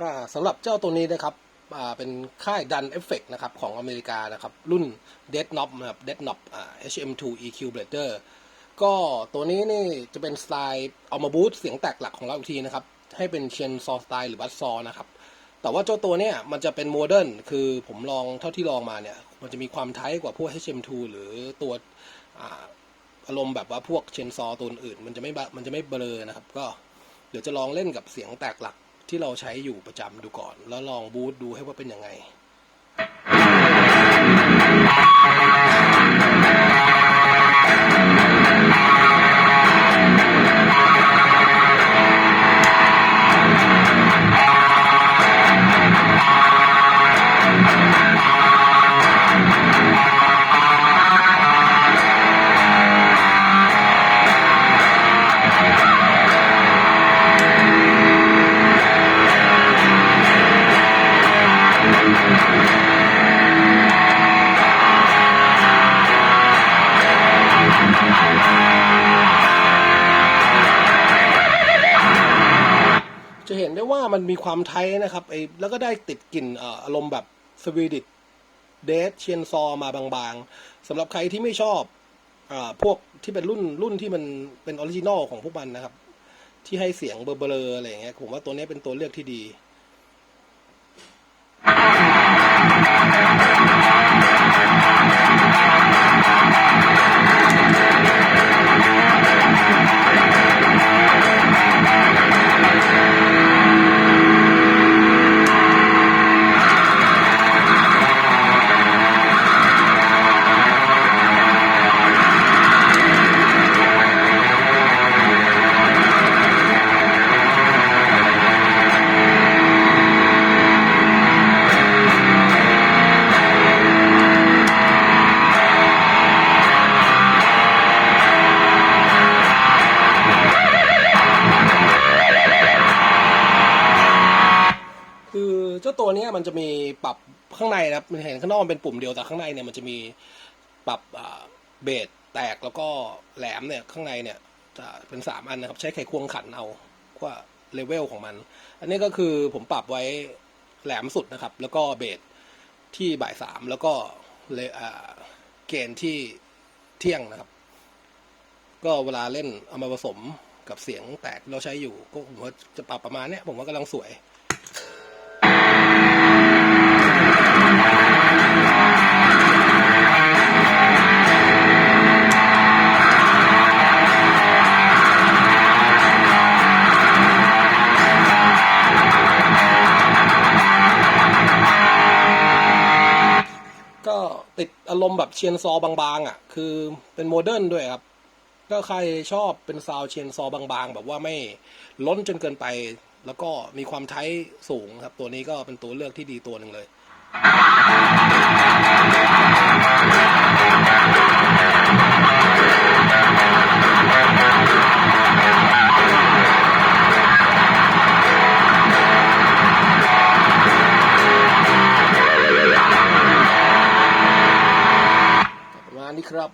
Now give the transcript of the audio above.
ก็สำหรับเจ้าตัวนี้นะครับอ่าเป็นค่ายดันเอฟเฟกนะครับของอเมริกานะครับ รุ่น Dead n o b นะครับ Dead n o b อ่า HM2 EQ Blader ก็ตัวนี้นี่จะเป็นสไตล์เอามาบูตเสียงแตกหลักของเราอีกทีนะครับ ให้เป็นเชนซอสไตล์หรือบัสซอนะครับ แต่ว่าเจ้าตัวเนี้ยมันจะเป็นโมเดิร์นคือผมลองเท่าที่ลองมาเนี่ย มันจะมีความไทป์กว่าพวก HM2 หรือตัวอ่าอารมณ์แบบว่าพวกเชนซอตัวอื่น มันจะไม่มันจะไม่เบลอนะครับ ก็เดี๋ยวจะลองเล่นกับเสียงแตกหลัก ที่เราใช้อยู่ประจำดูก่อน แล้วลองบูตดูให้ว่าเป็นยังไง จะเห็นได้ว่ามันมีความไทยนะครับไอ้แล้วก็ได้ติดกลิ่นอารมณ์แบบสวีดิชเดทเชียนซอมาบางๆสำหรับใครที่ไม่ชอบอพวกที่เป็นรุ่นรุ่นที่มันเป็นออริจินอลของพวกมันนะครับ ที่ให้เสียงเบลอๆอะไรอย่างเงี้ยผมว่าตัวนี้เป็นตัวเลือกที่ดี เจ้าตัวนี้มันจะมีปรับข้างในนะครับมันเห็นข้างนอกมันเป็นปุ่มเดียวแต่ข้างในเนี่ยมันจะมีปรับเบสแตกแล้วก็แหลมเนี่ยข้างในเนี่ยจะเป็นสามอันนะครับ ใช้ไขควงขันเอาว่าเลเวลของมัน อันนี้ก็คือผมปรับไว้แหลมสุดนะครับ แล้วก็เบสที่บ่ายสามแล้วก็เลเกณฑ์ที่เที่ยงนะครับ ก็เวลาเล่นเอามาผสมกับเสียงแตกเราใช้อยู่ก็ผมว่าจะปรับประมาณเนี้ยผมว่ากำลังสวย ก็ติดอารมณ์แบบเชียนซอบางๆอะ คือเป็นโมเดิร์นด้วยครับ ก็ใครชอบเป็นซาวเชียนซอบางๆ แบบว่าไม่ล้นจนเกินไป แล้วก็มีความใช้สูงครับ ตัวนี้ก็เป็นตัวเลือกที่ดีตัวหนึ่งเลย ครับ